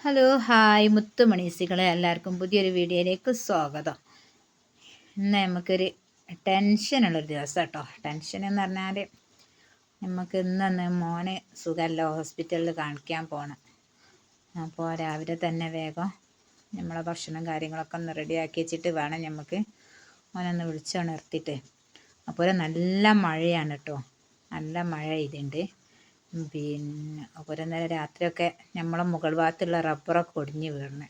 Hello hi മുത്തുമണീസികളെ. എല്ലാവർക്കും പുതിയൊരു വീഡിയോയിലേക്ക് സ്വാഗതം. ഇന്ന് നമുക്കൊരു ടെൻഷനുള്ളൊരു ദിവസം കേട്ടോ. ടെൻഷൻ എന്ന് പറഞ്ഞാൽ നമുക്ക് ഇന്നൊന്ന് മോനെ സുഖമല്ല ഹോസ്പിറ്റലിൽ കാണിക്കാൻ പോകണം അപ്പോൾ രാവിലെ തന്നെ വേഗം നമ്മളെ ഭക്ഷണം കാര്യങ്ങളൊക്കെ ഒന്ന് റെഡിയാക്കി വെച്ചിട്ട് വേണം നമുക്ക് മോനൊന്ന് വിളിച്ചുണർത്തിയിട്ട് അപ്പോൾ നല്ല മഴയാണ് കേട്ടോ. നല്ല മഴ ഇതുണ്ട് പിന്നെ ഒരു നേരം രാത്രിയൊക്കെ നമ്മളെ മുകൾ ഭാഗത്തുള്ള റബ്ബറൊക്കെ ഒടിഞ്ഞ് വീണ്.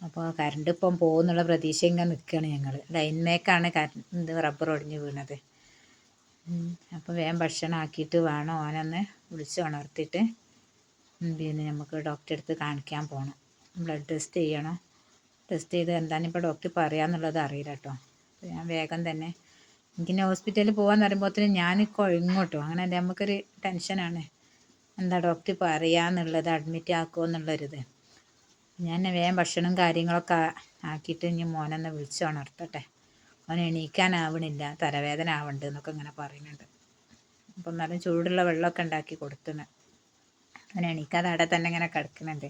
അപ്പോൾ കറണ്ട് ഇപ്പം പോകുന്നുള്ള പ്രതീക്ഷ ഇങ്ങനെ നിൽക്കുകയാണ് ഞങ്ങൾ ലൈൻമേക്കാണ് കറണ്ട് റബ്ബർ ഒടിഞ്ഞ് വീണത്. അപ്പോൾ വേഗം ഭക്ഷണം ആക്കിയിട്ട് വേണം ഓനൊന്ന് വിളിച്ച് ഉണർത്തിയിട്ട്. പിന്നെ നമുക്ക് ഡോക്ടറെ അടുത്ത് കാണിക്കാൻ പോകണം ബ്ലഡ് ടെസ്റ്റ് ചെയ്യണം. ടെസ്റ്റ് ചെയ്ത് എന്താണ് ഇപ്പോൾ ഡോക്ടർ പറയാന്നുള്ളത് അറിയില്ല കേട്ടോ ഞാൻ വേഗം തന്നെ എനിക്കിനി ഹോസ്പിറ്റലിൽ പോകാൻ പറയുമ്പോഴത്തേനും ഞാൻ കുഴങ്ങോട്ടോ അങ്ങനെ നമുക്കൊരു ടെൻഷനാണ് എന്താ ഡോക്ടർ പറയാന്നുള്ളത് അഡ്മിറ്റ് ആക്കുമോ എന്നുള്ളൊരിത്. ഞാൻ വേഗം ഭക്ഷണം കാര്യങ്ങളൊക്കെ ആക്കിയിട്ട് ഇനി മോനൊന്ന് വിളിച്ച് ഉണർത്തട്ടെ. അവൻ എണീക്കാനാവണില്ല തലവേദന ആവുന്നുണ്ട് എന്നൊക്കെ ഇങ്ങനെ പറയുന്നുണ്ട്. അപ്പം എന്നാലും ചൂടുള്ള വെള്ളമൊക്കെ ഉണ്ടാക്കി കൊടുത്തുന്നു അവൻ എണീക്കാതെ അവിടെ തന്നെ ഇങ്ങനെ കിടക്കുന്നുണ്ട്.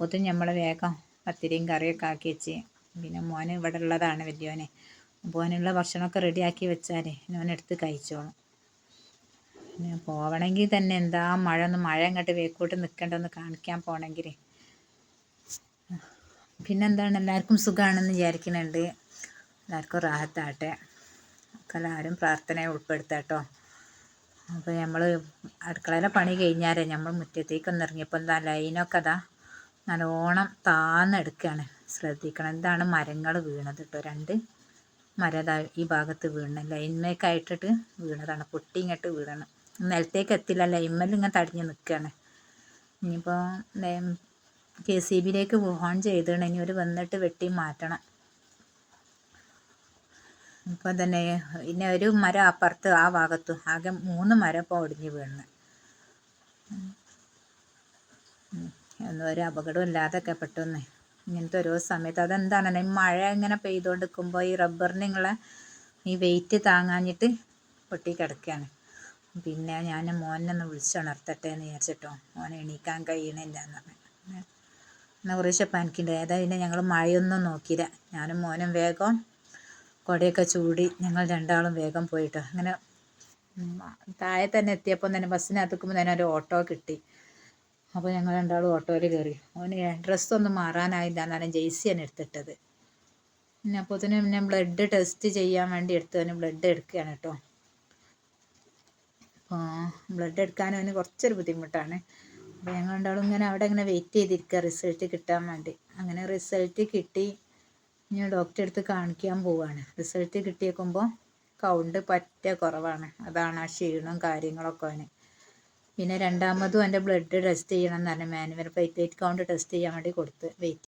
ഒത്തും നമ്മൾ വേഗം പത്തിരിയും കറിയൊക്കെ ആക്കി വെച്ച്. പിന്നെ മോന് ഇവിടെ ഉള്ളതാണ് വലിയോനെ പോകാനുള്ള ഭക്ഷണമൊക്കെ റെഡിയാക്കി വെച്ചാൽ ഞാനെടുത്ത് കഴിച്ചോളും. പിന്നെ പോവണമെങ്കിൽ തന്നെ എന്താ മഴ ഒന്ന് മഴ അങ്ങോട്ട് വേക്കോട്ട് നിൽക്കണ്ടെന്ന് കാണിക്കാൻ പോകണമെങ്കിൽ പിന്നെന്താണ്? എല്ലാവർക്കും സുഖമാണെന്ന് വിചാരിക്കുന്നുണ്ട് എല്ലാവർക്കും റാഹത്താട്ടെ എല്ലാവരും പ്രാർത്ഥനയെ ഉൾപ്പെടുത്താട്ടോ അപ്പോൾ നമ്മൾ അടുക്കളയിലെ പണി കഴിഞ്ഞാലേ നമ്മൾ മുറ്റത്തേക്ക് ഇറങ്ങിയപ്പോൾ എന്താ ലൈനൊക്കെ അതാ നല്ലോണം താന്നെടുക്കുകയാണ് ശ്രദ്ധിക്കണം. എന്താണ് മരങ്ങൾ വീണത് കേട്ടോ രണ്ട് മരം ഈ ഭാഗത്ത് വീണ ലൈൻമേക്കായിട്ടിട്ട് വീണതാണ്. പൊട്ടി ഇങ്ങോട്ട് വീഴണം നിലത്തേക്ക് എത്തില്ല ലൈൻമേൽ ഇങ്ങനെ തടിഞ്ഞ് നിൽക്കുകയാണ് ഇനിയിപ്പോൾ കെ സി ബിയിലേക്ക് ഫോൺ ചെയ്തതാണ്. ഇനി ഒരു വന്നിട്ട് വെട്ടി മാറ്റണം. ഇപ്പോൾ തന്നെ പിന്നെ ഒരു മരം അപ്പുറത്ത് ആ ഭാഗത്തും ആകെ മൂന്ന് മരം ഇപ്പോൾ ഒടിഞ്ഞ് വീണ്. ഒന്നും ഒരു അപകടം ഇല്ലാതൊക്കെ പെട്ടെന്ന് ഇങ്ങനത്തെ ഓരോ സമയത്ത്. അതെന്താണ്? ഈ മഴ ഇങ്ങനെ പെയ്തുകൊണ്ടിരിക്കുമ്പോൾ ഈ റബ്ബറിന് നിങ്ങളെ ഈ വെയിറ്റ് താങ്ങാഞ്ഞിട്ട് പൊട്ടി കിടക്കുകയാണ് പിന്നെ ഞാൻ മോനൊന്ന് വിളിച്ചുണർത്തട്ടെ എന്ന് വിചാരിച്ചിട്ടോ. മോൻ എണീക്കാൻ കഴിയണില്ല എന്ന് പറഞ്ഞു എന്നാൽ കുറേശ്ശെ പനിക്കുണ്ട് ഏതാ പിന്നെ ഞങ്ങൾ മഴയൊന്നും നോക്കിയില്ല. ഞാനും മോനും വേഗം കുടയൊക്കെ ചൂടി ഞങ്ങൾ രണ്ടാളും വേഗം പോയിട്ടോ. അങ്ങനെ താഴെ തന്നെ എത്തിയപ്പോൾ തന്നെ ബസ്സിനകത്തേക്കുമ്പോൾ തന്നെ ഒരു ഓട്ടോ കിട്ടി. അപ്പോൾ ഞങ്ങൾ രണ്ടാളും ഓട്ടോയിൽ കയറി. അവന് ഡ്രസ്സൊന്നും മാറാനായില്ല എന്നാലും ജെയ്സിയാണ് എടുത്തിട്ടത്. പിന്നെ തന്നെ പിന്നെ ബ്ലഡ് ടെസ്റ്റ് ചെയ്യാൻ വേണ്ടി എടുത്തവന് ബ്ലഡ് എടുക്കുകയാണ് കേട്ടോ. അപ്പോൾ ബ്ലഡ് എടുക്കാനും അവന് കുറച്ചൊരു ബുദ്ധിമുട്ടാണ്. അപ്പോൾ ഞങ്ങൾ രണ്ടാളും ഇങ്ങനെ അവിടെ ഇങ്ങനെ വെയിറ്റ് ചെയ്തിരിക്കുക റിസൾട്ട് കിട്ടാൻ വേണ്ടി. അങ്ങനെ റിസൾട്ട് കിട്ടി. ഞാൻ ഡോക്ടറെ അടുത്ത് കാണിക്കാൻ പോവാണ്. റിസൾട്ട് കിട്ടിയേക്കുമ്പോൾ കൗണ്ട് പറ്റ കുറവാണ്. അതാണ് ആ ക്ഷീണവും കാര്യങ്ങളൊക്കെ അവന്. പിന്നെ രണ്ടാമതും എന്റെ ബ്ലഡ് ടെസ്റ്റ് ചെയ്യണം എന്ന് പറഞ്ഞു. മാനുവൽ പ്ലേറ്റ്ലേറ്റ് കൗണ്ട് ടെസ്റ്റ് ചെയ്യാൻ വേണ്ടി കൊടുത്ത് വെയിറ്റ്